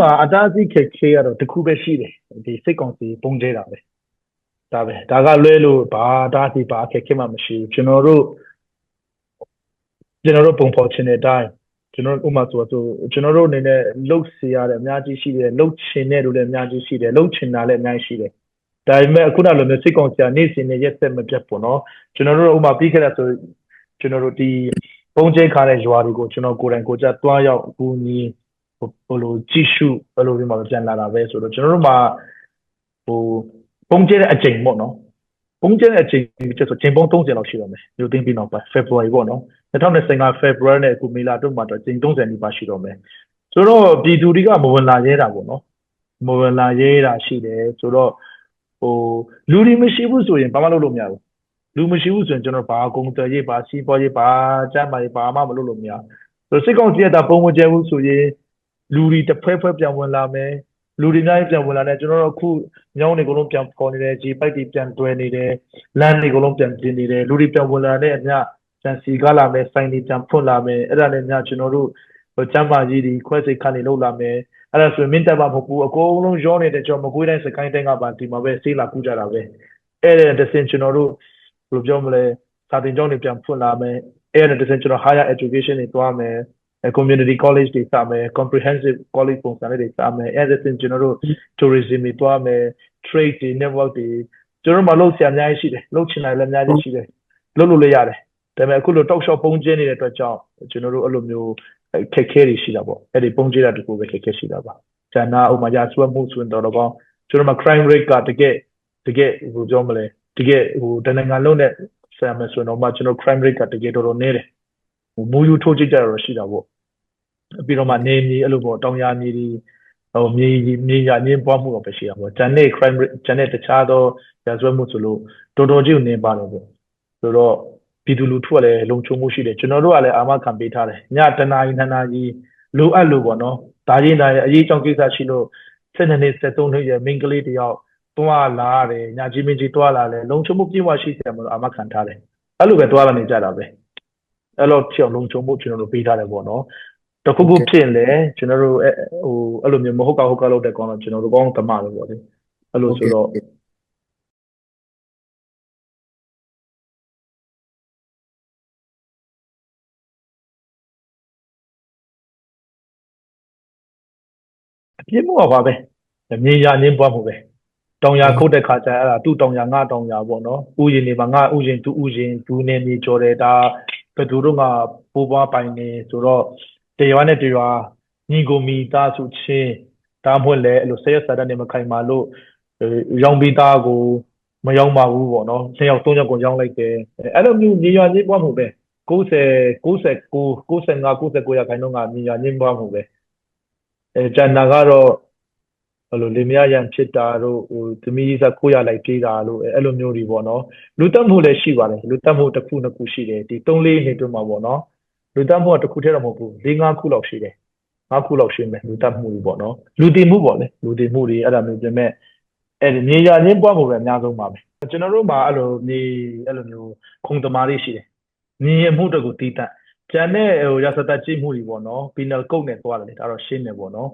မှာအတားအဆီးခက်ခဲကတော့တစ်ခုပဲရှိတယ်ဒီစိတ်ကောင်စီပုံကျဲတာပဲဒါပဲဒါကလွဲလို့ဘာအတားအဆီးဘာအခက်ခဲမှမရှိဘူးကျွန်တော်တို့ကျွန်တော်တို့ပုံဖော်ချင်တဲ့အတိုင်းကျွန်တော်ဥမာဆိုဆိုကျွန်တော်တို့အနေနဲ့လှုပ်စီရတယ်အများကြီးရှိတယ်လှုပ်ချင်တဲ့လူလည်းအများကြီးရှိတယ်လှုပ်ချင်တာလည်းအများကြီးရှိတယ်ဒါပေမဲ့အခုနလိုမျိုးစိတ်ကောင်စီကနေ့စဉ်နဲ့ရက်ဆက်မပြတ်ပေါ့နော်ကျွန်တော်တို့ဥမာပြီးခဲ့တဲ့ဆိုကျွန်တော်တို့ဒီပုံကျဲခါတဲ့ရွာတွေကိုကျွန်တော်ကိုယ်တိုင်ကိုယ်ကျတွားရောက်အခုညီ ဟိုလိုကြည့်ရှုဘယ်လိုဒီမှာပြန်လာတာပဲဆိုတော့ကျွန်တော်တို့မှာဟိုပုံကျဲတဲ့အချိန်ပေါ့နော်ပုံကျဲတဲ့အချိန်ကျဆိုချိန်ပုံ30လောက်ရှိတော့မယ်မြို့သိမ်းပြီးနောက်ပိုင်း February ပေါ့နော်2025 February နဲ့အခုမေလတို့မှာတော့ချိန်30နီးပါးရှိတော့မယ်ဆိုတော့ပြည်သူတွေကမဝင်လာရဲတာပေါ့နော်မဝင်လာရဲတာရှိတယ်ဆိုတော့ဟိုလူတွေမရှိဘူးဆိုရင်ဘာမှလုပ်လို့မရဘူးလူမရှိဘူးဆိုရင်ကျွန်တော်ဘာကုန်သွယ်ရေးဘာစီးပွားရေးဘာကျန်းမာရေးဘာမှမလုပ်လို့မရဘူးစစ်ကောင်စီကတာပုံမကျဲဘူးဆိုရင် လူတွေတစ်ဖွဲဖွဲပြန်ဝင်လာမယ်လူတွေများပြန်ဝင်လာတယ်ကျွန်တော်တို့အခုညောင်းတွေအကုန်လုံးပြန်ပေါ်နေတယ်ဂျီပိုက်တွေပြန်တွဲနေတယ်လမ်းတွေအကုန်လုံးပြန်ပြင်နေတယ်လူတွေပြန်ဝင်လာတဲ့အမျှပြန်စီကားလာမယ်စိုင်းတွေပြန်ဖွင့်လာမယ်အဲ့ဒါလည်းညကျွန်တော်တို့ချမ်းပါကြီးတွေခွဲစိတ်ခန့်တွေလုပ်လာမယ်အဲ့ဒါဆိုရင်မင်းတပ်ပါမဟုတ်ဘူးအကုန်လုံးရောနေတဲ့ကျွန်တော်မကွေးတိုင်းစကိုင်းတိုင်းကပါဒီမှာပဲဆေးလာကူကြတာပဲအဲ့ဒါတစင်ကျွန်တော်တို့ဘယ်လိုပြောမလဲစာတင်ကျောင်းတွေပြန်ဖွင့်လာမယ်အဲ့ဒါတစင်ကျွန်တော် higher education တွေတွားမယ် community college တွေစမယ် comprehensive college ပုံစံလေးတွေစမယ်အဲ့ဒါစင်ကျွန်တော်တို့ tourism တွေတွားမယ် trade တွေ network တွေကျွန်တော်တို့မလုပ်ဆရာအများကြီးရှိတယ်လုပ်ချင်တယ်လည်းအများကြီးရှိတယ်လုပ်လို့လည်းရတယ်ဒါပေမဲ့အခုလို talk show ပုံကျင်းနေတဲ့အတွက်ကြောင့်ကျွန်တော်တို့အဲ့လိုမျိုးခက်ခဲတွေရှိတာပေါ့အဲ့ဒီပုံကျင်းတာတကူပဲခက်ခဲရှိတာပါကျန်တာဥမာရာဆွဲမှုဆိုရင်တော့တော့ကျွန်တော်တို့ crime rate ကတကယ်တကယ်ဟိုပြောမလဲတကယ်ဟိုတနင်္ဂနွေလုံးနဲ့ဆရာမဆိုတော့မှကျွန်တော် crime rate ကတကယ်တော်တော်နည်းတယ်ဟို မူယူထိုးကြည့်ကြရတော့ရှိတာပေါ့ပြီးတော့မှနေမြေအဲ့လိုပေါ့တောင်ယာမြေတွေဟိုမြေမြေရညင်းပွားမှုတော့ပဲရှိတာပေါ့ဂျန်နေ crime rate ဂျန်နေတခြားသောရာဇဝတ်မှုဆိုလို့တော်တော်ကြီးနေပါတယ်ပေါ့ဆိုတော့ပြည်သူလူထုကလည်းလုံခြုံမှုရှိတယ်ကျွန်တော်တို့ကလည်းအာမခံပေးထားတယ်ညတနာရီနှစ်နာရီလိုအပ်လို့ပေါ့နော်ဒါချင်းဒါရဲ့အရေးကြောင့်ကိစ္စရှိလို့7နှစ်73နှစ်ရဲ့မိန်းကလေးတယောက်တွားလာတယ်ညကြီးမင်းကြီးတွားလာတယ်လုံခြုံမှုပြည့်ဝရှိတယ်မလို့အာမခံထားတယ်အဲ့လိုပဲတွားလာနေကြတာပဲ အဲ့လိုဖြစ်အောင်လုံခြုံမှုကျွန်တော်တို့ပေးထားတယ်ပေါ့နော်တခုခုဖြစ်လေကျွန်တော်တို့ဟိုအဲ့လိုမျိုးမဟုတ်ကဟုတ်ကလုပ်တဲ့ကောင်တော့ကျွန်တော်တို့ကောင်းသမားပဲပေါ့လေအဲ့လိုဆိုတော့အပြစ်မှုပါပဲမြေရညင်းပွားမှုပဲတောင်ရခုတ်တဲ့ခါကျအဲ့ဒါသူ့တောင်ရငါတောင်ရပေါ့နော်ဥယျင်တွေမှာငါဥယျင်သူဥယျင်သူနေမြေကျော်တယ်ဒါ ဘယ်သူတို့ကပိုးပွားပိုင်နေဆိုတော့တရွာနဲ့တရွာညီကိုမီသားစုချင်းဒါမှမဟုတ်လေအဲ့လိုဆဲရစာတတ်နေမခိုင်မာလို့ရောင်ပြီးသားကိုမရောင်းပါဘူးပေါ့နော်နှစ်ယောက်သုံးယောက်ကိုရောင်းလိုက်တယ်အဲ့လိုမျိုးညီရွာချင်းပွားမှုပဲ90 99 95 99ရာခိုင်နှုန်းကညီရွာချင်းပွားမှုပဲအဲကျန်တာကတော့ ဘယ်လိုလေမရရန်ဖြစ်တာတို့ဟိုသမီးကြီးစခိုးရလိုက်ပြေးတာလို့အဲ့လိုမျိုးတွေပေါ့နော်လူတက်မှုလည်းရှိပါတယ်လူတက်မှုတစ်ခုနှစ်ခုရှိတယ်ဒီ3လေးနှစ်တွင်းမှာပေါ့နော်လူတက်မှုကတစ်ခုတည်းတော့မဟုတ်ဘူး၄၅ခုလောက်ရှိတယ်၅ခုလောက်ရှိမယ်လူတက်မှုတွေပေါ့နော်လူတည်မှုပေါ့လေလူတည်မှုတွေအဲ့ဒါမျိုးပြင်မဲ့အဲ့ဒီမြေရချင်းပွားမှုပဲအများဆုံးပါပဲကျွန်တော်တို့မှာအဲ့လိုမြေအဲ့လိုမျိုးခုံသမားတွေရှိတယ်မြေအမှုတကူတီးတန့်ကျန်တဲ့ဟိုရစတကြည့်မှုတွေပေါ့နော် penal code နဲ့သွားတယ်လေဒါတော့ရှင်းတယ်ပေါ့နော်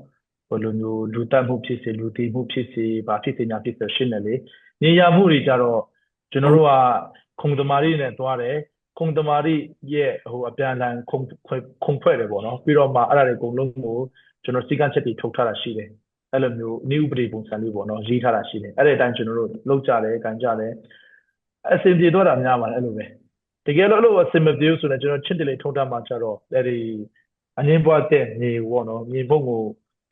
ဘယ်လိုမျိုးလူတက်မှုဖြစ်စေလူတည်မှုဖြစ်စေဘာဖြစ်စေညာဖြစ်စေရှင်းတယ်လေနေရမှုတွေကြတော့ကျွန်တော်တို့ကခုံသမားတွေနဲ့သွားတယ်ခုံသမားတွေရဲ့ဟိုအပြန်အလှန်ခုံခုံဖွဲ့တယ်ပေါ့နော်ပြီးတော့မှအဲ့ဒါတွေအကုန်လုံးကိုကျွန်တော်စီကံချက်တွေထုတ်ထားတာရှိတယ်အဲ့လိုမျိုးနေဥပဒေပုံစံလေးပေါ့နော်ရေးထားတာရှိတယ်အဲ့ဒီအတိုင်းကျွန်တော်တို့လုပ်ကြတယ်ကန်ကြတယ်အစင်ပြေတော့တာများပါတယ်အဲ့လိုပဲတကယ်လို့အဲ့လိုအစင်မပြေဘူးဆိုရင်ကျွန်တော်ချစ်တယ်လေထုံးထားမှကြတော့အဲ့ဒီအငင်းပွားတဲ့နေပေါ့နော်မြေပုံကို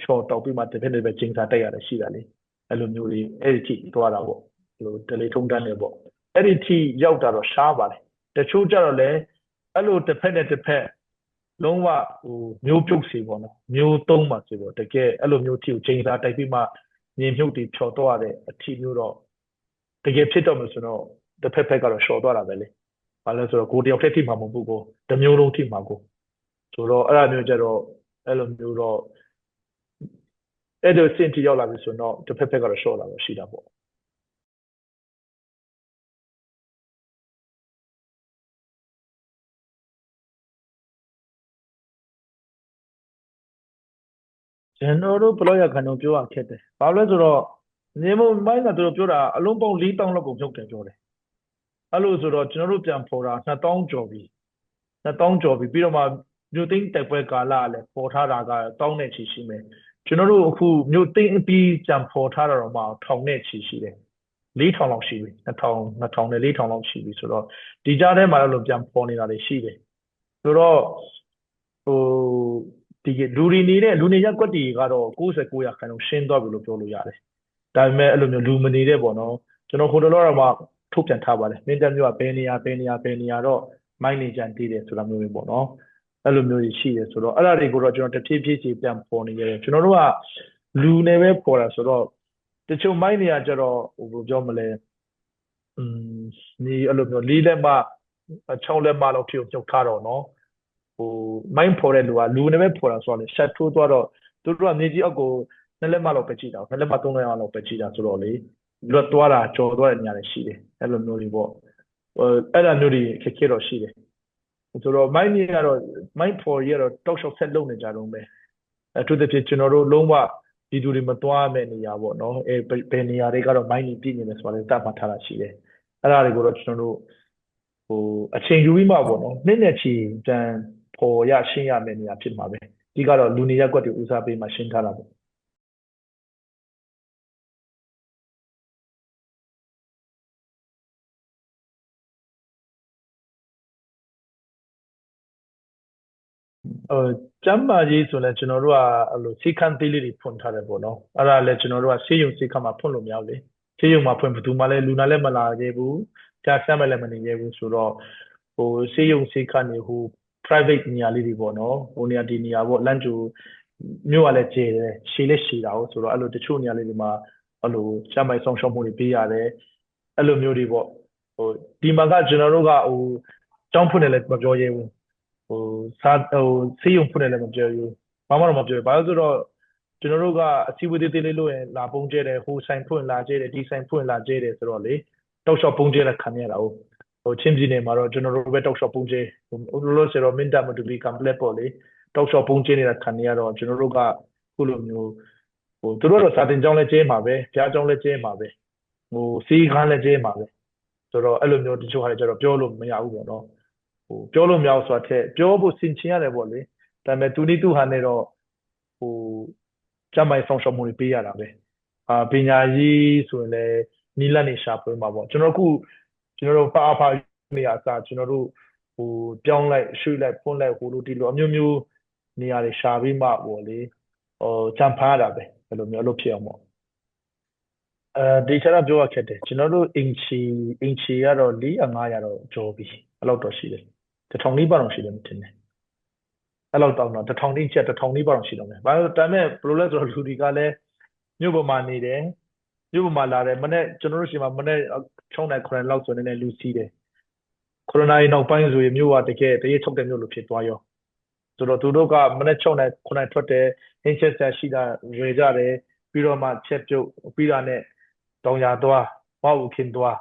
ဖြော်တောက်ပြီးမှတစ်ဖက်တစ်ဖက်ချင်းစားတက်ရတယ်ရှိတာလေအဲ့လိုမျိုးတွေအဲ့ဒီထိသွားတာပေါ့ဟိုတလေထုံးတန်းနေပေါ့အဲ့ဒီထိရောက်တာတော့ရှားပါတယ်တချို့ကြတော့လေအဲ့လိုတစ်ဖက်နဲ့တစ်ဖက်လုံးဝဟိုမျိုးပြုတ်စီပေါ့နော်မျိုးသုံးပါစီပေါ့တကယ်အဲ့လိုမျိုးထိကိုချင်းစားတိုက်ပြီးမှမြင်မြုပ်တွေဖြော်တော့တဲ့အထိမျိုးတော့တကယ်ဖြစ်တော့မှဆိုတော့တစ်ဖက်ဖက်ကတော့ရှော်သွားတာပဲလေဘာလဲဆိုတော့ကိုတယောက်တည်းထိမှာမဟုတ်ဘူးကိုတမျိုးလုံးထိမှာကိုဆိုတော့အဲ့ဒါမျိုးကြတော့အဲ့လိုမျိုးတော့ အဲ့လိုစင်တီရောက်လာပြီဆိုတော့တစ်ဖက်ဖက်ကတော့ရှော့လာတော့ရှိတာပေါ့ကျွန်တော်တို့ဘယ်လောက်ရခဏပြောရခက်တယ်။ဘာလို့လဲဆိုတော့နေမမိုင်းကသူတို့ပြောတာအလုံးပေါင်း4000လောက်ကိုမြုပ်တယ်ပြောတယ်။အဲ့လိုဆိုတော့ကျွန်တော်တို့ပြန်ဖော်တာ2000ကျော်ပြီ။2000ကျော်ပြီပြီးတော့မှမြို့သိမ်းတိုက်ပွဲကာလကလည်းပေါ်ထားတာကတောင်းနဲ့ချီရှိမယ်။ ကျွန်တော်တို့အခုမြို့သိမ်းပြီးပြန်ဖော်ထားတာတော့မှထောင်နဲ့ချီရှိတယ်။4000လောက်ရှိပြီ2000 2000နဲ့4000လောက်ရှိပြီဆိုတော့ဒီကြားထဲမှာလည်းပြန်ပေါ်နေတာတွေရှိတယ်။ဆိုတော့ဟိုဒီလူတွေနေတဲ့လူနေရက်ကွက်တွေကတော့69ရာခိုင်နှုန်းရှင်းသွားပြီလို့ပြောလို့ရတယ်။ဒါပေမဲ့အဲ့လိုမျိုးလူမနေတဲ့ပေါ့နော်ကျွန်တော်ဟိုတလောတော့မှထုတ်ပြန်ထားပါတယ်။မင်းတပ်မျိုးကဘယ်နေရာဘယ်နေရာဘယ်နေရာတော့မိုင်းနေကြတည်တယ်ဆိုတာမျိုးပဲပေါ့နော်။ အဲ့လိုမျိုးကြီးရှိတယ်ဆိုတော့အဲ့ဒါတွေကိုတော့ကျွန်တော်တဖြည်းဖြည်းချင်းပြန်ပေါ်နေရတယ်ကျွန်တော်တို့ကလူနေပဲပေါ်တာဆိုတော့တချို့မိုင်းနေရာကျတော့ဟိုဘယ်လိုပြောမလဲอืมဒီအဲ့လိုမျိုးလေးလက်မ6လက်မလောက်ဖြစ်ပြုတ်ထားတော့နော်ဟိုမိုင်းဖော်တဲ့လူကလူနဲ့ပဲဖော်တာဆိုတော့လေရှက်ထိုးသွားတော့သူတို့ကမြေကြီးအောက်ကိုနှစ်လက်မလောက်ပဲကြည့်တာနှစ်လက်မသုံးလက်မလောက်ပဲကြည့်တာဆိုတော့လေလွတ်သွားတာကြော်သွားတဲ့နေရာတွေရှိတယ်အဲ့လိုမျိုးတွေပေါ့ဟိုအဲ့ဒါမျိုးတွေခက်ခဲတော့ရှိတယ် ဆိုတော့မိုင်းကြီးကတော့မိုင်းဖော်ကြီးကတော့တောက်လျှောက်ဆက်လုပ်နေကြတော့ပဲအထူးသဖြင့်ကျွန်တော်တို့လုံးဝဒီသူတွေမသွားမဲ့နေရာပေါ့နော်အဲဘယ်နေရာတွေကတော့မိုင်းကြီးပြည့်နေတယ်ဆိုတာလည်းတတ်မှတ်ထားတာရှိတယ်အဲ့ဒါတွေကိုတော့ကျွန်တော်တို့ဟိုအချိန်ယူပြီးမှပေါ့နော်နှစ်နဲ့ချီတန်ပေါ်ရရှင်းရမယ့်နေရာဖြစ်မှာပဲဒီကတော့လူနေရက်ကွက်တွေဦးစားပေးမှရှင်းထားတာပေါ့ ဟိုကျမ်းမာရေးဆိုလည်းကျွန်တော်တို့ကအဲ့လိုစီကံသေးလေးတွေဖွင့်ထားတယ်ပေါ့နော်အဲ့ဒါလည်းကျွန်တော်တို့ကဆေးရုံစီကံမှာဖွင့်လို့မရဘူးလေဆေးရုံမှာဖွင့်ဘယ်သူမှလည်းလူနာလည်းမလာခဲ့ဘူးကြားဆမ်းမလည်းမနေခဲ့ဘူးဆိုတော့ဟိုဆေးရုံစီကံနေဟို private နေရာလေးတွေပေါ့နော်ဟိုနေရာဒီနေရာပေါ့လမ်းကျူမြို့ကလည်းကျေတယ်ရှည်လည်းရှည်တာဟုတ်ဆိုတော့အဲ့လိုတချို့နေရာလေးတွေမှာအဲ့လိုကျမ်းမာရေးဆောင်ရှောက်မှုတွေပေးရတယ်အဲ့လိုမျိုးတွေပေါ့ဟိုဒီမှာကကျွန်တော်တို့ကဟိုတောင်းဖွင့်တယ်လည်းမပြောရဲဘူးဟို စားဟိုဆေးရုံဖွင့်တယ်လည်းမပြောဘူးဘာမှတော့မပြောဘူးဘာလို့ဆိုတော့ကျွန်တော်တို့ကအစည်းအဝေးသေးသေးလေးလို့ရင်လာပုံကျဲတယ်ဟိုဆိုင်ဖွင့်လာကျဲတယ်ဒီဆိုင်ဖွင့်လာကျဲတယ်ဆိုတော့လေတောက်လျှောက်ပုံကျဲလည်းခံရတာဟုတ်ဟိုချင်းပြည်နယ်မှာတော့ကျွန်တော်တို့ပဲတောက်လျှောက်ပုံကျဲဟိုလို့ဆိုတော့မင်းတပ်မတူဘီ complete ပေါ့လေတောက်လျှောက်ပုံကျဲနေတာခံရတော့ကျွန်တော်တို့ကခုလိုမျိုးဟိုသူတို့တော့စာတင်ကြောင်းလဲကျဲမှာပဲဖျားကြောင်းလဲကျဲမှာပဲဟိုစီးခန်းလဲကျဲမှာပဲဆိုတော့အဲ့လိုမျိုးတချို့ဟာတွေကျတော့ပြောလို့မရဘူးပေါ့နော် ဟိုပြောလို့မရဘူးဆိုတာထက်ပြောဖို့စင်ချင်ရတယ်ပေါ့လေဒါပေမဲ့သူနိသူဟာနဲ့တော့ဟိုကြမ်းမိုင်ဆောင်ရှောက်မှုတွေပေးရတာပဲအာပညာရေးဆိုရင်လည်းနီလက်နေရှာဖွေမှာပေါ့ကျွန်တော်အခုကျွန်တော်တို့ဖာဖာနေရာအစားကျွန်တော်တို့ဟိုပြောင်းလိုက်ရွှေ့လိုက်ဖွင့်လိုက်ဟိုလိုဒီလိုအမျိုးမျိုးနေရာတွေရှာပြီးမှပေါ့လေဟိုကြံဖားတာပဲဘယ်လိုမျိုးအလုပ်ဖြစ်အောင်ပေါ့အဲဒီချက်တော့ပြောရခက်တယ်ကျွန်တော်တို့အင်ချီအင်ချီကတော့400 500တော့ကျော်ပြီအဲ့လောက်တော့ရှိတယ် တထောင်လေးပါတော့ရှိတယ်မထင်နဲ့အဲ့လောက်တောင်းတော့တထောင်လေးချက်တထောင်လေးပါတော့ရှိတော့မယ်ဘာလို့ဒါပေမဲ့ဘယ်လိုလဲဆိုတော့လူတွေကလည်းမြို့ပေါ်မှာနေတယ်မြို့ပေါ်မှာလာတယ်မနေ့ကျွန်တော်တို့ရှိမှာမနေ့6နိုင်9လောက်ဆိုနေနေလူစီးတယ်ကိုရိုနာရဲ့နောက်ပိုင်းဆိုရင်မြို့ကတကယ်တရေထုတ်တဲ့မြို့လိုဖြစ်သွားရောဆိုတော့သူတို့ကမနေ့6နိုင်9နိုင်ထွက်တယ်ဟင်းချက်ဆက်ရှိတာရွေကြတယ်ပြီးတော့မှချက်ပြုတ်ပြီးတာနဲ့တောင်ရသွားဝါဥခင်းသွား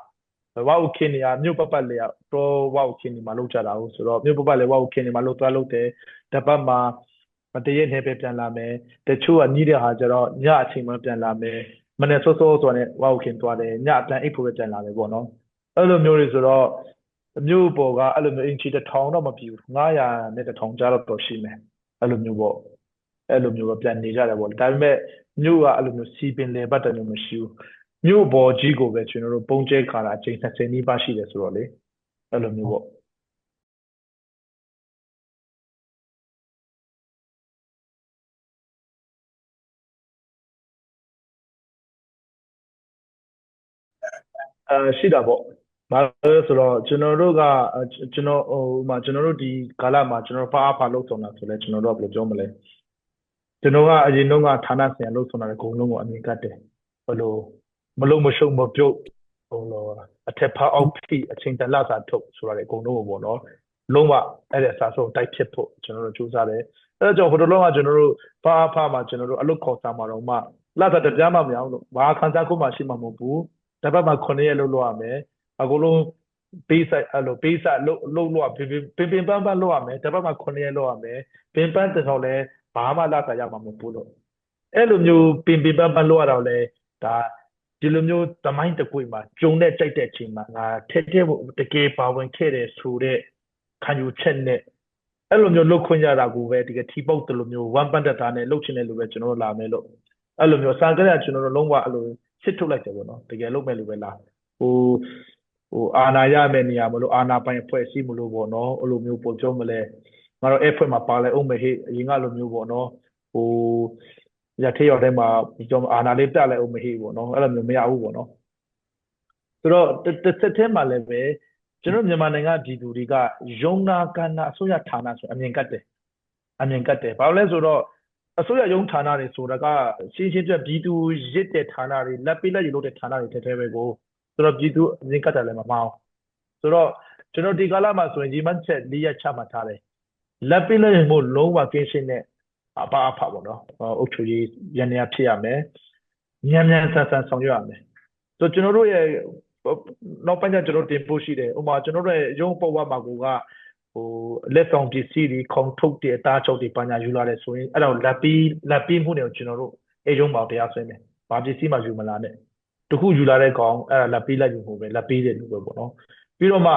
ဝါဥခင်းနေရမြို့ပတ်ပတ်လေတော့ဝါဥခင်းနေမှာလောက်ကြတာဟုတ်ဆိုတော့မြို့ပတ်ပတ်လေဝါဥခင်းနေမှာလောက်သွားလောက်တယ်တပတ်မှာမတရက်နေပဲပြန်လာမယ်တချို့ကညီးတဲ့ဟာကျတော့ညအချိန်မှပြန်လာမယ်မနေ့စောစောဆိုတော့ဝါဥခင်းသွားတယ်ညအပြန်အိပ်ဖို့ပဲပြန်လာမယ်ပေါ့နော်အဲ့လိုမျိုးတွေဆိုတော့မြို့ပေါ်ကအဲ့လိုမျိုးအင်ချီတစ်ထောင်တော့မပြည့်ဘူး900နဲ့တစ်ထောင်ကြားတော့ရှိမယ်အဲ့လိုမျိုးပေါ့အဲ့လိုမျိုးပဲပြန်နေကြတယ်ပေါ့ဒါပေမဲ့မြို့ကအဲ့လိုမျိုးစီပင်လေပတ်တယ်မျိုးမရှိဘူး မြို့ပေါ်ကြီးကိုပဲကျွန်တော်တို့ပုံကျဲခါတာအချိန်20နီးပါးရှိတယ်ဆိုတော့လေအဲ့လိုမျိုးပေါ့အဲရှိတာပေါ့ဘာလို့ဆိုတော့ကျွန်တော်တို့ကကျွန်တော်ဟိုမှာကျွန်တော်တို့ဒီကာလမှာကျွန်တော်ဖားအားဖားလုပ်ဆောင်တာဆိုလဲကျွန်တော်တို့ကဘယ်လိုပြောမလဲကျွန်တော်ကအရင်တော့ကဌာနဆိုင်ရာလုပ်ဆောင်တာအကုန်လုံးကိုအမြင်ကတ်တယ်ဘယ်လို မလုံးမရှုံမပြုတ်ဟိုလိုအထက်ဖားအောက်ဖိအချိန်တလစာထုတ်ဆိုတာလေအကုန်လုံးကိုပေါ့နော်လုံးဝအဲ့ဒါစာဆုံးတိုက်ဖြစ်ဖို့ကျွန်တော်တို့ကြိုးစားတယ်အဲ့ဒါကြောင့်ဟိုတလုံးကကျွန်တော်တို့ဖားဖားမှာကျွန်တော်တို့အလုပ်ခေါ်စားမှာတော့မှလာတာတပြားမှမရအောင်လို့ဘာခံစားခုမှရှိမှာမဟုတ်ဘူးတပတ်မှ9ရက်လုပ်လို့ရမယ်အကုန်လုံးပေးဆိုင်အဲ့လိုပေးဆိုင်လုံးလုံးလို့ပင်ပင်ပင်ပန်းပန်းလုပ်ရမယ်တပတ်မှ9ရက်လုပ်ရမယ်ပင်ပန်းတစ်ထောင်လဲဘာမှလာတာရမှာမဟုတ်ဘူးလို့အဲ့လိုမျိုးပင်ပင်ပန်းပန်းလို့ရတော့လေဒါ ဒီလိုမျိုးသမိုင်းတစ်ကွေ့မှာကြုံတဲ့ကြိုက်တဲ့အချိန်မှာငါထဲထဲတကယ်ပါဝင်ခဲ့တယ်ဆိုတဲ့ခံယူချက်နဲ့အဲ့လိုမျိုးလုတ်ခွင့်ရတာကိုပဲတကယ်ထီပုတ်တယ်လို့မျိုး one band တာနဲ့လုတ်ချင်တယ်လို့ပဲကျွန်တော်တို့လာမယ်လို့အဲ့လိုမျိုးစံကြရကျွန်တော်တို့လုံးဝအဲ့လိုစစ်ထုတ်လိုက်တယ်ပေါ့နော်တကယ်လုတ်မဲ့လို့ပဲလာဟိုဟိုအာနာရမယ့်နေရာမလို့အာနာပိုင်ဖွဲ့စည်းမလို့ပေါ့နော်အဲ့လိုမျိုးပုံပြောမလဲငါတို့အဲ့ဖွဲ့မှာပါလဲအောင်မဟေ့အရင်ကလိုမျိုးပေါ့နော်ဟို ရထေးရောက်တဲ့မှာကျွန်တော်အာနာလေးတက်လိုက်အောင်မဟေ့ပေါ့နော်အဲ့လိုမျိုးမရဘူးပေါ့နော်ဆိုတော့တစ်ဆက်ထဲမှာလည်းပဲကျွန်တော်မြန်မာနိုင်ငံပြည်သူတွေကယုံနာကနာအစိုးရဌာနဆိုအမြင်ကတ်တယ်အမြင်ကတ်တယ်ဘာလို့လဲဆိုတော့အစိုးရယုံဌာနတွေဆိုတာကရှင်းရှင်းပြပြည်သူရစ်တဲ့ဌာနတွေလက်ပေးလက်ယူလုပ်တဲ့ဌာနတွေထဲထဲပဲကိုဆိုတော့ပြည်သူအမြင်ကတ်တယ်လည်းမမအောင်ဆိုတော့ကျွန်တော်ဒီကာလမှာဆိုရင်ဒီမတ်ချက်၄ရက်ချမှတ်ထားတယ်လက်ပေးလက်ယူမှုလုံးဝကင်းရှင်းတဲ့ အပအဖပေါ့နော်အုတ်ချူကြီးရန်နေရဖြစ်ရမယ်မြန်မြန်ဆန်ဆန်ဆောင်ရွက်ရမယ်ဆိုတော့ကျွန်တော်တို့ရဲ့နောက်ပိုင်းကျကျွန်တော်တင်ပို့ရှိတယ်ဥပမာကျွန်တော်တို့ရဲ့ရုံးပေါ်ဝမှာကိုကဟိုလက်ဆောင်ပစ္စည်းတွေခုံထုတ်တဲ့အသားချုပ်တွေပညာယူလာတယ်ဆိုရင်အဲ့တော့လက်ပြီးလက်ပြီးမှုတွေကိုကျွန်တော်တို့အဲရုံးမှာတရားဆွဲမယ်။ဘာပစ္စည်းမှယူမလာနဲ့။တခုယူလာတဲ့ကောင်အဲ့ဒါလက်ပြီးလက်ယူမှုပဲလက်ပြီးတဲ့လူပဲပေါ့နော်။ပြီးတော့မှ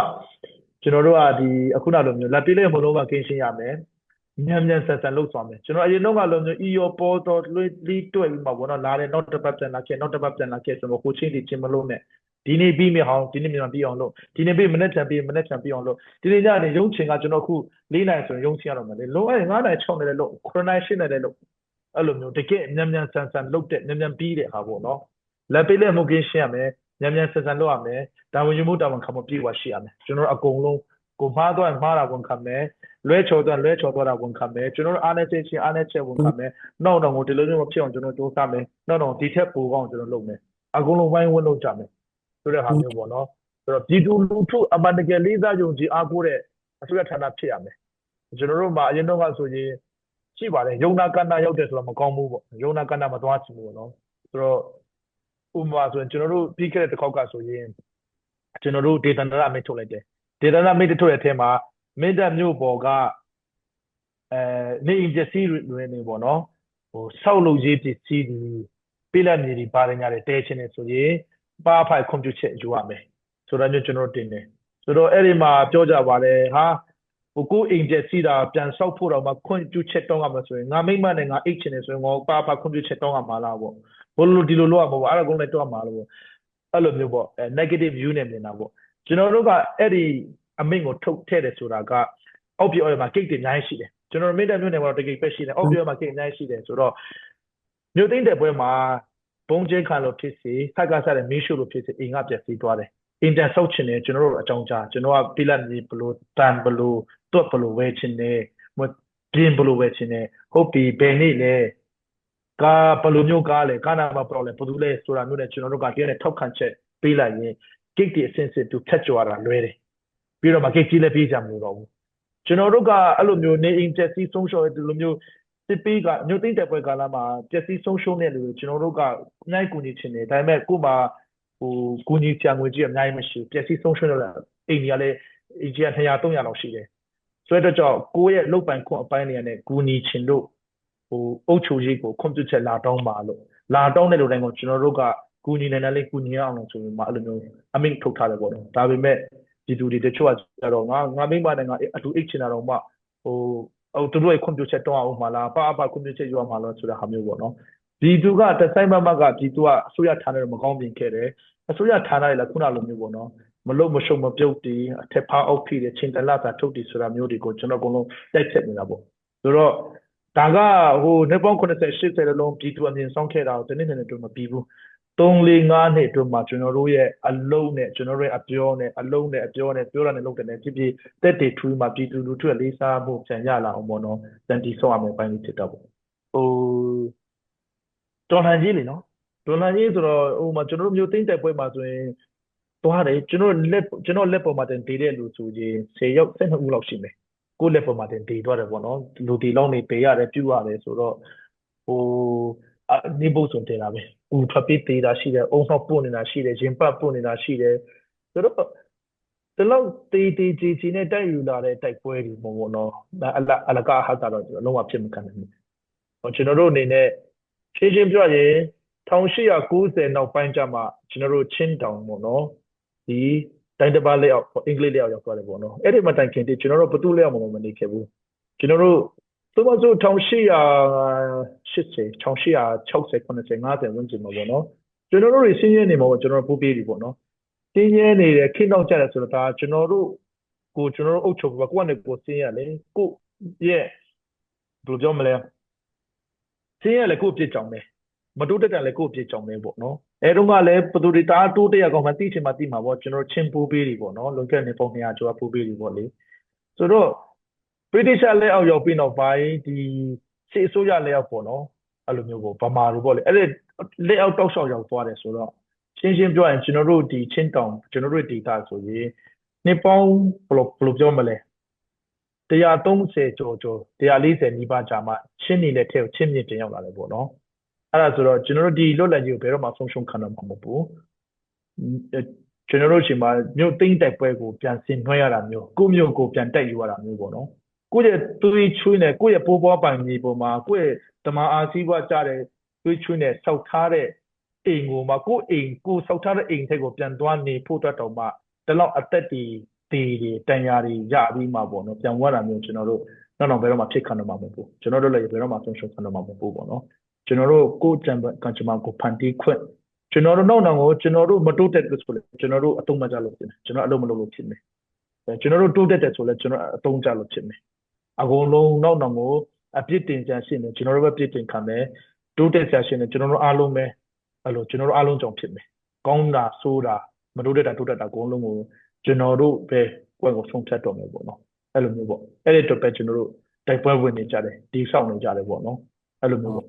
ကျွန်တော်တို့ကဒီအခုနောက်လိုမျိုးလက်ပြီးလက်မှုလုံးဝကင်းရှင်းရမယ်။ မြန်မြန်ဆက်ဆက်လှုပ်ဆောင်မယ်ကျွန်တော်အရင်တော့ကလိုမျိုး EO ပေါ်တော့လီတွေ့ပြီးမှဘောနော်လာတယ်နောက်တစ်ပတ်ပြန်လာခဲ့နောက်တစ်ပတ်ပြန်လာခဲ့ဆိုတော့ကိုချင်းတီချင်းမလို့နဲ့ဒီနေ့ပြီးမြအောင်ဒီနေ့မြန်ပြီးအောင်လို့ဒီနေ့ပြီးမနေ့ပြန်ပြီးမနေ့ပြန်ပြီးအောင်လို့ဒီနေ့ညနေရုံးချင်ကကျွန်တော်ခု၄နိုင်ဆိုရင်ရုံးချင်ရတော့မယ်လေလုံးအဲ့9နိုင်6နိုင်လည်းလို့9နိုင်8နိုင်လည်းလို့အဲ့လိုမျိုးတကယ်မြန်မြန်ဆန်ဆန်လုပ်တဲ့မြန်မြန်ပြီးတဲ့ဟာပေါ့နော်လက်ပေးလက်မှုကင်းရှင်းရမယ်မြန်မြန်ဆန်ဆန်လုပ်ရမယ်တာဝန်ယူမှုတာဝန်ခံမှုပြည့်ဝရှိရမယ်ကျွန်တော်အကုန်လုံးကိုမှားတော့မှားတာဝန်ခံမယ် လွဲချော်တော့လွဲချော်တော့တာဝန်ခံမယ်ကျွန်တော်အားနေချက်ချင်းအားနေချက်ဝန်ခံမယ်နောက်တော့ကိုဒီလိုမျိုးမဖြစ်အောင်ကျွန်တော်စူးစမ်းမယ်နောက်တော့ဒီထက်ပိုကောင်းကျွန်တော်လုပ်မယ်အကုန်လုံးဝိုင်းဝန်းလုပ်ကြမယ်ဆိုတဲ့ဟာမျိုးပေါ့နော်ဆိုတော့ပြည်သူလူထုအမှန်တကယ်လေးစားယုံကြည်အားကိုးတဲ့အစိုးရဌာနဖြစ်ရမယ်ကျွန်တော်တို့မှာအရင်တော့ကဆိုရင်ရှိပါတယ်ယုံနာကန္တာရောက်တယ်ဆိုတော့မကောင်းဘူးပေါ့ယုံနာကန္တာမသွားချင်ဘူးပေါ့နော်ဆိုတော့ဥပမာဆိုရင်ကျွန်တော်တို့ပြီးခဲ့တဲ့တစ်ခေါက်ကဆိုရင်ကျွန်တော်တို့ဒေတာနာမိတ်ထုတ်လိုက်တယ်ဒေတာနာမိတ်ထုတ်တဲ့အထက်မှာ မိတ်တက်မြို့ပေါ်ကအဲနေအင်ပစ္စည်းတွေနေပေါ့နော်ဟိုဆောက်လုပ်ရေးပစ္စည်းတွေပြလက်မြေတွေပါတယ်ညာတွေတဲချင်းနေဆိုရင်ပါဖိုင်ကွန်ပျူတာယူရမယ်ဆိုတော့မျိုးကျွန်တော်တင်တယ်ဆိုတော့အဲ့ဒီမှာပြောကြပါတယ်ဟာဟိုကိုအိမ်ကျက်စီးတာပြန်ဆောက်ဖို့တော့မှခွန်ကျူချက်တောင်းရမှာဆိုရင်ငါမိမနဲ့ငါအိတ်ချင်နေဆိုရင်ငါပါပါခွန်ကျူချက်တောင်းရမှာလားပေါ့ဘလို့ဒီလိုလုပ်ရမှာပေါ့အဲ့ဒါကုန်းလည်းတောင်းမှာလို့ပေါ့အဲ့လိုမျိုးပေါ့အဲ negative view နဲ့မြင်တာပေါ့ကျွန်တော်တို့ကအဲ့ဒီ အမိန့်ကိုထုတ်ထည့်တယ်ဆိုတာကအောက်ပြအော်မှာ gate တွေအများကြီးရှိတယ်ကျွန်တော်မိတဲ့မျိုးနဲ့ကတော့တကယ်ပဲရှိတယ်အောက်ပြမှာ gate အများကြီးရှိတယ်ဆိုတော့မြို့သိမ်းတဲ့ပွဲမှာဘုံကျဲခံလို့ဖြစ်စီဖက်ကစားတဲ့မီးရှို့လို့ဖြစ်စီအိမ်ကပြက်စီးသွားတယ်အင်တန်ဆောက်ချင်တယ်ကျွန်တော်တို့အကြောင်းကြားကျွန်တော်ကပြလက်မြေဘလို့တန်ဘလို့တွတ်ဘလို့ဝဲချင်တယ်မပြင်းဘလို့ဝဲချင်တယ်ဟုတ်ပြီဘယ်နေ့လဲကာဘလို့မျိုးကားလဲကားနာမှာ problem ဘယ်သူလဲဆိုတာမျိုးနဲ့ကျွန်တော်တို့ကတည်းကထောက်ခံချက်ပေးလိုက်ရင် gate ဒီအစင်စစ်သူဖြတ်ကျော်တာလွဲတယ် ပြီးတော့မှ gate ကြီးလည်းပြေးကြမလို့တော့ဘူးကျွန်တော်တို့ကအဲ့လိုမျိုးနေအိမ်ချက်စီးဆုံးရှုံးတဲ့လိုမျိုးစစ်ပေးကမြို့သိမ်းတဲ့ပွဲကာလမှာပျက်စီးဆုံးရှုံးတဲ့လူတွေကျွန်တော်တို့ကအများကြီးကူညီချင်တယ်ဒါပေမဲ့ကို့မှာဟိုကူညီချန်ငွေကြီးအများကြီးမရှိပျက်စီးဆုံးရှုံးတဲ့အိမ်ကြီးကလည်းအိမ်ကြီးက200 300လောက်ရှိတယ်ဆိုတော့ကြောင့်ကိုယ့်ရဲ့လုတ်ပိုင်ခွန်အပိုင်းတွေနဲ့ကူညီချင်လို့ဟိုအုပ်ချုပ်ရေးကိုခွန်ပြုချက်လာတောင်းပါလို့လာတောင်းတဲ့လူတိုင်းကိုကျွန်တော်တို့ကကူညီနေတယ်လေကူညီရအောင်လို့ဆိုပြီးမှအဲ့လိုမျိုးအမိန့်ထုတ်ထားတယ်ပေါ့နော်ဒါပေမဲ့ ဒီသူတွေတချို့ကကျတော့ငါငါမိမနဲ့ငါအတူအိတ်ချင်တာတော့မှဟိုဟိုသူတို့ရဲ့ခွန်ပြုချက်တောင်းအောင်မှာလားပါအပါခွန်ပြုချက်ယူအောင်မှာလားဆိုတဲ့ဟာမျိုးပေါ့နော်ဒီသူကတဆိုင်မမကဒီသူကအစိုးရဌာနတွေမကောင်းပြင်ခဲ့တယ်အစိုးရဌာနတွေလည်းခုနလိုမျိုးပေါ့နော်မလို့မရှုံမပြုတ်တီအထက်ဖားအောက်ဖိတဲ့ချင်းတလတာထုတ်တီဆိုတာမျိုးတွေကိုကျွန်တော်အကုန်လုံးတိုက်ချက်နေတာပေါ့ဆိုတော့ဒါကဟိုနှစ်ပေါင်း80 80လုံးပြည်သူအမြင်ဆောင်ခဲ့တာကိုတနေ့နဲ့တူမပြီးဘူး 3 4 5နှစ်အတွင်းမှာကျွန်တော်တို့ရဲ့အလုံးနဲ့ကျွန်တော်တို့ရဲ့အပြောနဲ့အလုံးနဲ့အပြောနဲ့ပြောတာနဲ့လုပ်တယ်နဲ့ဖြစ်ဖြစ်တက်တေထူးမှာပြည်သူလူထုရဲ့လေးစားမှုပြန်ရလာအောင်ပေါ့နော်တန်တီဆော့ရမယ်ပိုင်းလေးဖြစ်တော့ပေါ့ဟိုတော်လှန်ကြီးလေနော်တော်လှန်ကြီးဆိုတော့ဟိုမှာကျွန်တော်တို့မျိုးသိမ့်တဲ့ပွဲမှာဆိုရင်သွားတယ်ကျွန်တော်လက်ကျွန်တော်လက်ပေါ်မှာတင်တည်တဲ့လူဆိုရင်10ရောက်12ဦးလောက်ရှိမယ်ကိုလက်ပေါ်မှာတင်တည်သွားတယ်ပေါ့နော်လူတီလောက်နေပေးရတယ်ပြုရတယ်ဆိုတော့ဟို နေဖို့ဆိုတင်တာပဲဥထွက်ပြီးသေးတာရှိတယ်အုံဆောက်ပို့နေတာရှိတယ်ရင်ပတ်ပို့နေတာရှိတယ်ဆိုတော့ဒီလောက်တေးတေးကြီးကြီးနဲ့တိုက်ယူလာတဲ့တိုက်ပွဲတွေပေါ့နော်အလအလကားဟာတာတော့လုံးဝဖြစ်မခံနိုင်ဘူးကျွန်တော်တို့အနေနဲ့ရှင်းရှင်းပြောရင်1890နောက်ပိုင်းကျမှကျွန်တော်တို့ချင်းတောင်ပေါ့နော်ဒီတိုင်းတစ်ပါးလက်အောက်အင်္ဂလိပ်လက်အောက်ရောက်သွားတယ်ပေါ့နော်အဲ့ဒီမှာတိုင်ခင်တည်းကျွန်တော်တို့ဘသူလက်အောက်မှာမနေခဲ့ဘူးကျွန်တော်တို့ သို့မဟုတ်1880 1860 90 50ဝန်းကျင်မှာပေါ့နော်ကျွန်တော်တို့တွေစင်းရဲနေမှာပေါ့ကျွန်တော်တို့ပို့ပေးပြီပေါ့နော်စင်းရဲနေတယ်ခင်းတော့ကြတယ်ဆိုတော့ဒါကျွန်တော်တို့ကိုကျွန်တော်တို့အုပ်ချုပ်ပါကိုယ့်ကနေကိုယ်စင်းရလေကိုယ့်ရဲ့ဘယ်လိုပြောမလဲစင်းရလေကိုယ့်ပြစ်ကြောင်တယ်မတိုးတက်တယ်လည်းကိုယ့်ပြစ်ကြောင်ပဲပေါ့နော်အဲတော့ကလည်းဘသူတွေတားတိုးတက်ရကောင်မှသိချင်မှသိမှာပေါ့ကျွန်တော်ချင်းပိုးပေးတွေပေါ့နော်လွန်ခဲ့တဲ့ပုံ200ကျော်ပိုးပေးတွေပေါ့လေဆိုတော့ British လက်အောက်ရောက်ပြီးနောက်ပိုင်းဒီရှေ့အစိုးရလက်အောက်ပေါ့နော်အဲ့လိုမျိုးပေါ့ဗမာလိုပေါ့လေအဲ့ဒီလက်အောက်တောက်လျှောက်ရောက်သွားတယ်ဆိုတော့ရှင်းရှင်းပြောရင်ကျွန်တော်တို့ဒီချင်းတောင်ကျွန်တော်တို့ဒေတာဆိုရင်နှစ်ပေါင်းဘယ်လိုဘယ်လိုပြောမလဲ130ကျော်ကျော်140နီးပါးကြာမှချင်းနေတဲ့ထဲကိုချင်းမြင့်တင်ရောက်လာတယ်ပေါ့နော်အဲ့ဒါဆိုတော့ကျွန်တော်တို့ဒီလွတ်လပ်ရေးကိုဘယ်တော့မှဆုံးရှုံးခံတော့မှာမဟုတ်ဘူးကျွန်တော်တို့ရှင်မှာမြို့သိမ့်တိုက်ပွဲကိုပြန်ဆင်နွှဲရတာမျိုးကိုမြို့ကိုပြန်တိုက်ယူရတာမျိုးပေါ့နော် ကိုယ့်ရဲ့သွေးချွေးနဲ့ကိုယ့်ရဲ့ပိုးပွားပိုင်မြေပေါ်မှာကိုယ့်ရဲ့တမန်အာစီးပွားကြတဲ့သွေးချွေးနဲ့စောက်ထားတဲ့အိမ်ကိုမှကိုယ့်အိမ်ကိုစောက်ထားတဲ့အိမ်ထက်ကိုပြန်သွားနေဖို့အတွက်တော့မှဒီလောက်အသက်တွေတေတွေတန်ရာတွေရပြီးမှပေါ့နော်ပြန်ဝါတာမျိုးကျွန်တော်တို့နောက်တော့ဘယ်တော့မှဖြစ်ခံတော့မှာမဟုတ်ဘူးကျွန်တော်တို့လည်းဘယ်တော့မှဆုံးရှုံးခံတော့မှာမဟုတ်ဘူးပေါ့နော်ကျွန်တော်တို့ကိုယ်ကြံကံကြမ္မာကိုဖန်တီးခွင့်ကျွန်တော်တို့နောက်နောက်ကိုကျွန်တော်တို့မတိုးတက်ဘူးဆိုလေကျွန်တော်တို့အတုံးမကြလို့ဖြစ်တယ်ကျွန်တော်အလုံးမလုပ်လို့ဖြစ်နေကျွန်တော်တို့တိုးတက်တယ်ဆိုလဲကျွန်တော်အတုံးကြလို့ဖြစ်နေ အကုန်လုံးနောက်နောက်ကိုအပြစ်တင်ကြရှင်းတယ်ကျွန်တော်တို့ပဲပြစ်တင်ခံမယ်တိုးတက်ကြရှင်းတယ်ကျွန်တော်တို့အားလုံးပဲအဲ့လိုကျွန်တော်တို့အားလုံးကြောင့်ဖြစ်မယ်ကောင်းတာဆိုးတာမတိုးတက်တာတိုးတက်တာအကုန်လုံးကိုကျွန်တော်တို့ပဲပွဲကိုဆုံးဖြတ်တော့မယ်ပေါ့နော်အဲ့လိုမျိုးပေါ့အဲ့ဒီတော့ပဲကျွန်တော်တို့တိုက်ပွဲဝင်နေကြတယ်ဒီဆောက်နေကြတယ်ပေါ့နော်အဲ့လိုမျိုးပေါ့